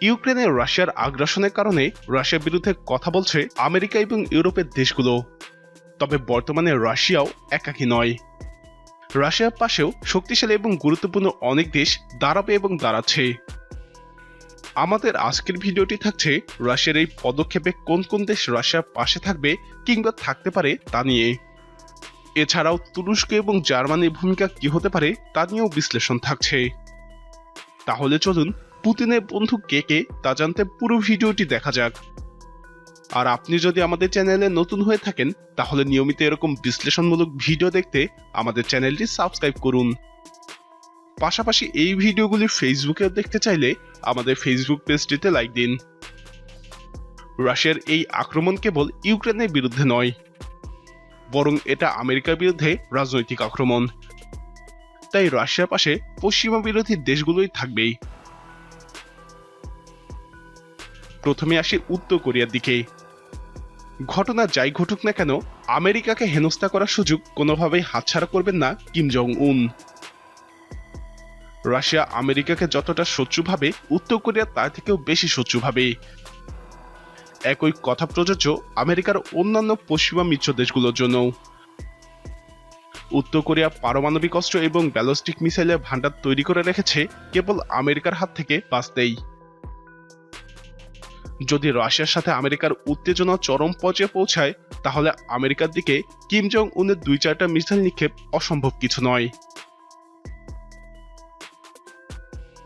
ইউক্রেনে রাশিয়ার আগ্রাসনের কারণে রাশিয়ার বিরুদ্ধে কথা বলছে আমেরিকা এবং ইউরোপের দেশগুলো। তবে বর্তমানে রাশিয়াও একাকী নয়। রাশিয়ার পাশেও শক্তিশালী এবং গুরুত্বপূর্ণ অনেক দেশ দাঁড়াবে এবং দাঁড়াচ্ছে। আমাদের আজকের ভিডিওটি থাকছে রাশিয়ার এই পদক্ষেপে কোন কোন দেশ রাশিয়ার পাশে থাকবে কিংবা থাকতে পারে তা নিয়ে। এছাড়াও তুরস্ক এবং জার্মানির ভূমিকা কি হতে পারে তা নিয়েও বিশ্লেষণ থাকছে। তাহলে চলুন পুতিনের বন্ধু কে কে, তা জানতে পুরো ভিডিওটি দেখা যাক। আর আপনি যদি আমাদের চ্যানেলে নতুন হয়ে থাকেন, তাহলে নিয়মিত এরকম বিশ্লেষণমূলক ভিডিও দেখতে আমাদের চ্যানেলটি সাবস্ক্রাইব করুন। পাশাপাশি এই ভিডিওগুলি ফেসবুকেও দেখতে চাইলে আমাদের ফেসবুক পেজটিতে লাইক দিন। রাশিয়ার এই আক্রমণ কেবল ইউক্রেনের বিরুদ্ধে নয়, বরং এটা আমেরিকার বিরুদ্ধে রাজনৈতিক আক্রমণ। তাই রাশিয়ার পাশে পশ্চিমা বিরোধী দেশগুলোই থাকবেই। প্রথমে আসি উত্তর কোরিয়ার দিকে। ঘটনা যাই ঘটুক না কেন, আমেরিকাকে হেনস্থা করার সুযোগ কোনোভাবেই হাতছাড়া করবেন না কিম জং উন রাশিয়া আমেরিকাকে যতটা শত্রু ভাবে, উত্তর কোরিয়া তার থেকেও বেশি শত্রু ভাবে। একই কথা প্রযোজ্য আমেরিকার অন্যান্য পশ্চিমা মিত্র দেশগুলোর জন্য। উত্তর কোরিয়া পারমাণবিক অস্ত্র এবং ব্যালিস্টিক মিসাইলের ভান্ডার তৈরি করে রেখেছে, কেবল আমেরিকার হাত থেকে বাঁচতেই। যদি রাশিয়ার সাথে আমেরিকার উত্তেজনা চরম পর্যায়ে পৌঁছায়, তাহলে আমেরিকার দিকে কিম জং উনের দুই চারটা মিসাইল নিক্ষেপ অসম্ভব কিছু নয়।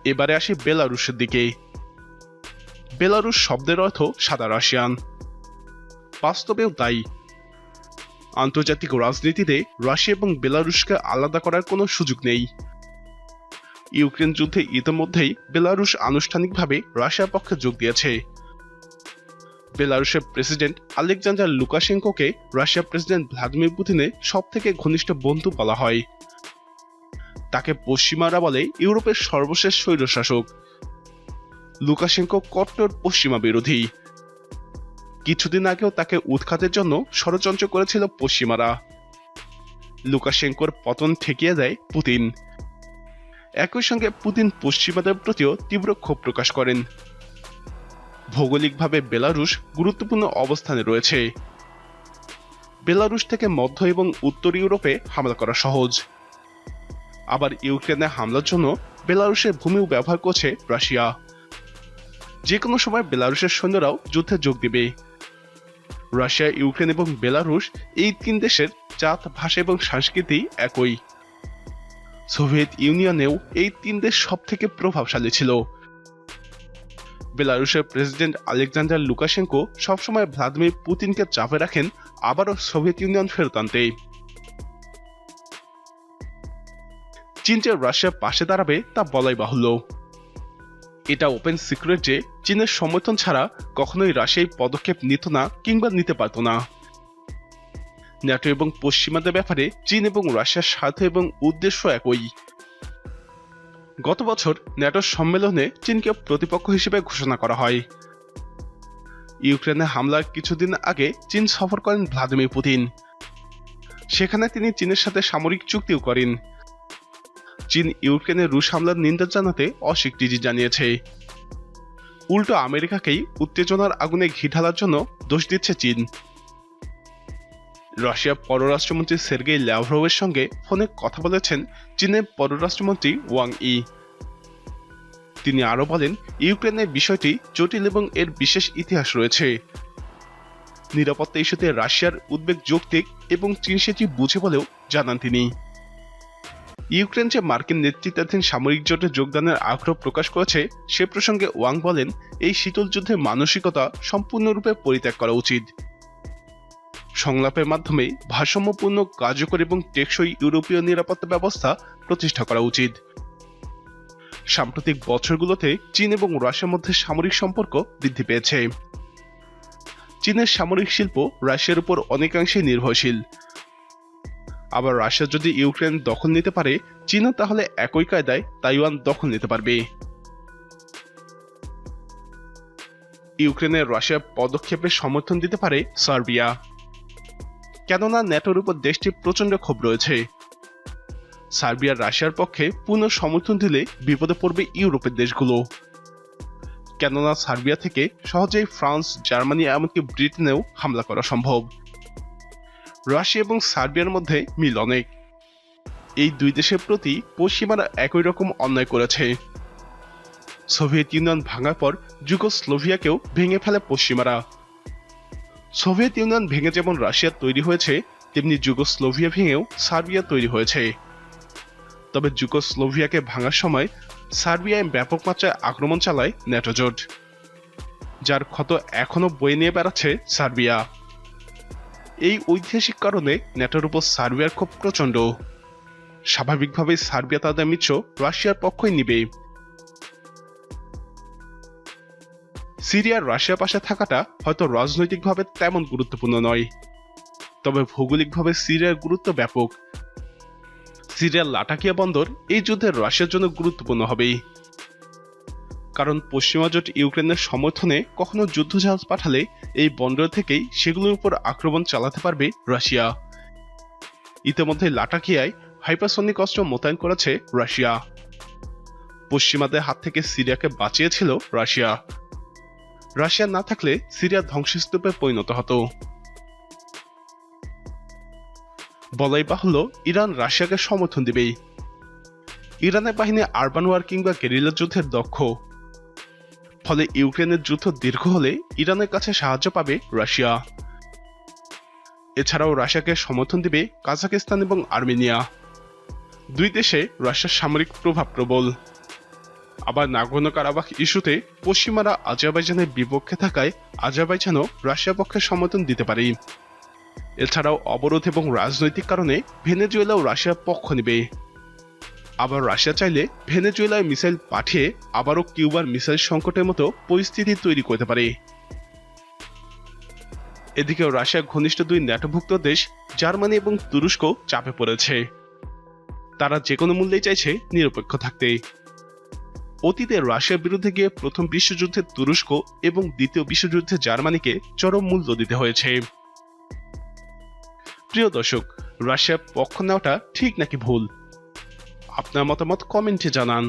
এবারে আসি বেলারুশের দিকে। বেলারুশ শব্দের অর্থ সাদা রাশিয়ান। বাস্তবেও তাই। আন্তর্জাতিক রাজনীতিতে রাশিয়া এবং বেলারুশকে আলাদা করার কোনো সুযোগ নেই। ইউক্রেন যুদ্ধে ইতিমধ্যেই বেলারুশ আনুষ্ঠানিকভাবে রাশিয়ার পক্ষে যোগ দিয়েছে। বেলারুশের প্রেসিডেন্ট আলেকজান্ডার লুকাশেঙ্কোকে রাশিয়ার প্রেসিডেন্ট ভ্লাদিমির পুতিনের সব থেকে ঘনিষ্ঠ বন্ধু বলা হয়। তাকে পশ্চিমারা বলে ইউরোপের সর্বশেষ স্বৈরশাসক। লুকাশেঙ্কো কট্টর পশ্চিমা বিরোধী। কিছুদিন আগেও তাকে উৎখাতের জন্য ষড়যন্ত্র করেছিল পশ্চিমারা। লুকাশেঙ্কোর পতন ঠেকিয়ে দেয় পুতিন। একই সঙ্গে পুতিন পশ্চিমাদের প্রতিও তীব্র ক্ষোভ প্রকাশ করেন। ভৌগোলিকভাবে বেলারুশ গুরুত্বপূর্ণ অবস্থানে রয়েছে। বেলারুশ থেকে মধ্য এবং উত্তর ইউরোপে হামলা করা সহজ। আবার ইউক্রেনে হামলার জন্য বেলারুশের ভূমিও ব্যবহার করছে রাশিয়া। যে কোনো সময় বেলারুশের সৈন্যরাও যুদ্ধে যোগ দিবে। রাশিয়া, ইউক্রেন এবং বেলারুশ এই তিন দেশের জাত, ভাষা এবং সংস্কৃতি একই। সোভিয়েত ইউনিয়নেও এই তিন দেশ সব থেকে প্রভাবশালী ছিল। বেলারুশের প্রেসিডেন্ট আলেকজান্ডার লুকাশেঙ্কো সবসময় ভ্লাদিমির পুতিনকে চাপে রাখেন, আবারও সোভিয়েত ইউনিয়ন ফেরত আনতে চীন যে রাশিয়ার পাশে দাঁড়াবে তা বলাই বাহুল্য। এটা ওপেন সিক্রেট যে চীনের সমর্থন ছাড়া কখনোই রাশিয়া এই পদক্ষেপ নিত না কিংবা নিতে পারত না। ন্যাটো এবং পশ্চিমাদের ব্যাপারে চীন এবং রাশিয়ার স্বার্থ এবং উদ্দেশ্য একই। গত বছর ন্যাটোর সম্মেলনে চীনকে প্রতিপক্ষ হিসেবে ঘোষণা করা হয়। ইউক্রেনে হামলার কিছুদিন আগে চীন সফর করেন ভ্লাদিমির পুতিন। সেখানে তিনি চীনের সাথে সামরিক চুক্তিও করেন। চীন ইউক্রেনে রুশ হামলার নিন্দা জানাতে অস্বীকৃতি জানিয়েছে। উল্টো আমেরিকাকেই উত্তেজনার আগুনে ঘি ঢালার জন্য দোষ দিচ্ছে চীন। রাশিয়ার পররাষ্ট্রমন্ত্রী সের্গেই ল্যাভরোভের সঙ্গে ফোনে কথা বলেছেন চীনের পররাষ্ট্রমন্ত্রী ওয়াং ই। তিনি আরও বলেন, ইউক্রেনের বিষয়টি জটিল এবং এর বিশেষ ইতিহাস রয়েছে। নিরাপত্তা ইস্যুতে রাশিয়ার উদ্বেগ যৌক্তিক এবং চীন সেটি বুঝে বলেও জানান তিনি। ইউক্রেন যে মার্কিন নেতৃত্বাধীন সামরিক জোটে যোগদানের আগ্রহ প্রকাশ করেছে, সে প্রসঙ্গে ওয়াং বলেন, এই শীতল যুদ্ধের মানসিকতা সম্পূর্ণরূপে পরিত্যাগ করা উচিত। সংলাপের মাধ্যমে ভারসাম্যপূর্ণ, কার্যকর এবং টেকসই ইউরোপীয় নিরাপত্তা ব্যবস্থা প্রতিষ্ঠা করা উচিত। সাম্প্রতিক বছরগুলোতে চীন এবং রাশিয়ার মধ্যে সামরিক সম্পর্ক বৃদ্ধি পেয়েছে। চীনের সামরিক শিল্প রাশিয়ার উপর অনেকাংশে নির্ভরশীল। আবার রাশিয়া যদি ইউক্রেন দখল নিতে পারে, চীনও তাহলে একই কায়দায় তাইওয়ান দখল নিতে পারবে। ইউক্রেনের রাশিয়ার পদক্ষেপে সমর্থন দিতে পারে সার্বিয়া। কেননা ন্যাটোর উপর দেশটির প্রচণ্ড ক্ষোভ রয়েছে। সার্বিয়া রাশিয়ার পক্ষে পূর্ণ সমর্থন দিলে বিপদে পড়বে ইউরোপের দেশগুলো। কেননা সার্বিয়া থেকে সহজেই ফ্রান্স, জার্মানি, এমনকি ব্রিটেনেও হামলা করা সম্ভব। রাশিয়া এবং সার্বিয়ার মধ্যে মিল অনেক। এই দুই দেশের প্রতি পশ্চিমারা একই রকম অন্যায় করেছে। সোভিয়েত ইউনিয়ন ভাঙার পর যুগোস্লোভিয়াকেও ভেঙে ফেলে পশ্চিমারা। সোভিয়েত ইউনিয়ন ভেঙে যেমন রাশিয়া তৈরি হয়েছে, তেমনি যুগোস্লোভিয়া ভেঙেও সার্বিয়া তৈরি হয়েছে। তবে যুগোস্লোভিয়াকে ভাঙার সময় সার্বিয়ায় ব্যাপক মাত্রায় আক্রমণ চালায় ন্যাটো জোট, যার ক্ষত এখনও বয়ে নিয়ে বেড়াচ্ছে সার্বিয়া। এই ঐতিহাসিক কারণে ন্যাটোর উপর সার্বিয়ার খুব প্রচণ্ড। স্বাভাবিকভাবেই সার্বিয়া তাদের মিত্র রাশিয়ার পক্ষই নিবে। সিরিয়ার রাশিয়ার পাশে থাকাটা হয়তো রাজনৈতিকভাবে তেমন গুরুত্বপূর্ণ নয়। তবে ভৌগোলিকভাবে সিরিয়ার গুরুত্ব ব্যাপক। সিরিয়ার লাটাকিয়া বন্দর এই যুদ্ধে রাশিয়ার জন্য গুরুত্বপূর্ণ হবে কারণ পশ্চিমা জোট ইউক্রেনের সমর্থনে কখনো যুদ্ধজাহাজ পাঠালে এই বন্দর থেকেই সেগুলোর উপর আক্রমণ চালাতে পারবে রাশিয়া। ইতিমধ্যে লাটাকিয়ায় হাইপারসনিক অস্ত্র মোতায়েন করেছে রাশিয়া। পশ্চিমাদের হাত থেকে সিরিয়াকে বাঁচিয়েছিল রাশিয়া। রাশিয়া না থাকলে সিরিয়া ধ্বংসস্তূপে পরিণত হতো। বলাই বাহুল্য, ইরান রাশিয়াকে সমর্থন দিবেই। ইরানের বাহিনী আরবান ওয়ার কিংবা গেরিলা যুদ্ধের দক্ষ। ফলে ইউক্রেনের যুদ্ধ দীর্ঘ হলে ইরানের কাছে সাহায্য পাবে রাশিয়া। এছাড়াও রাশিয়াকে সমর্থন দিবে কাজাকিস্তান এবং আর্মেনিয়া। দুই দেশে রাশিয়ার সামরিক প্রভাব প্রবল। আবার নাগর্ণ কারাবাখ ইস্যুতে পশ্চিমারা আজারবাইজানের বিপক্ষে থাকায় আজারবাইজানও রাশিয়া পক্ষে সমর্থন দিতে পারে। এছাড়াও অবরোধ এবং রাজনৈতিক কারণে ভেনেজুয়েলাও রাশিয়ার পক্ষ নেবে। আবার রাশিয়া চাইলে ভেনেজুয়েলায় মিসাইল পাঠিয়ে আবারও কিউবার মিসাইল সংকটের মতো পরিস্থিতি তৈরি করতে পারে। এদিকে রাশিয়ার ঘনিষ্ঠ দুই ন্যাটোভুক্ত দেশ জার্মানি এবং তুরস্ক চাপে পড়েছে। তারা যে কোনো মূল্যেই চাইছে নিরপেক্ষ থাকতে। অতীতে রাশিয়ার বিরুদ্ধে গিয়ে প্রথম বিশ্বযুদ্ধে তুরস্ক এবং দ্বিতীয় বিশ্বযুদ্ধে জার্মানিকে চরম মূল্য দিতে হয়েছে। প্রিয় দর্শক, রাশিয়ার পক্ষ নেওয়াটা ঠিক নাকি ভুল? আপনার মতামত কমেন্টে জানান।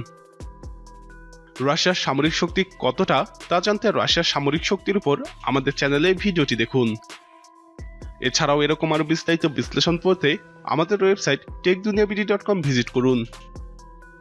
রাশিয়ার সামরিক শক্তি কতটা তা জানতে রাশিয়ার সামরিক শক্তির উপর আমাদের চ্যানেলে ভিডিওটি দেখুন। এছাড়াও এরকম আরও বিস্তারিত বিশ্লেষণ পড়তে আমাদের ওয়েবসাইট টেকদুনিয়াবিডি ডট কম ভিজিট করুন।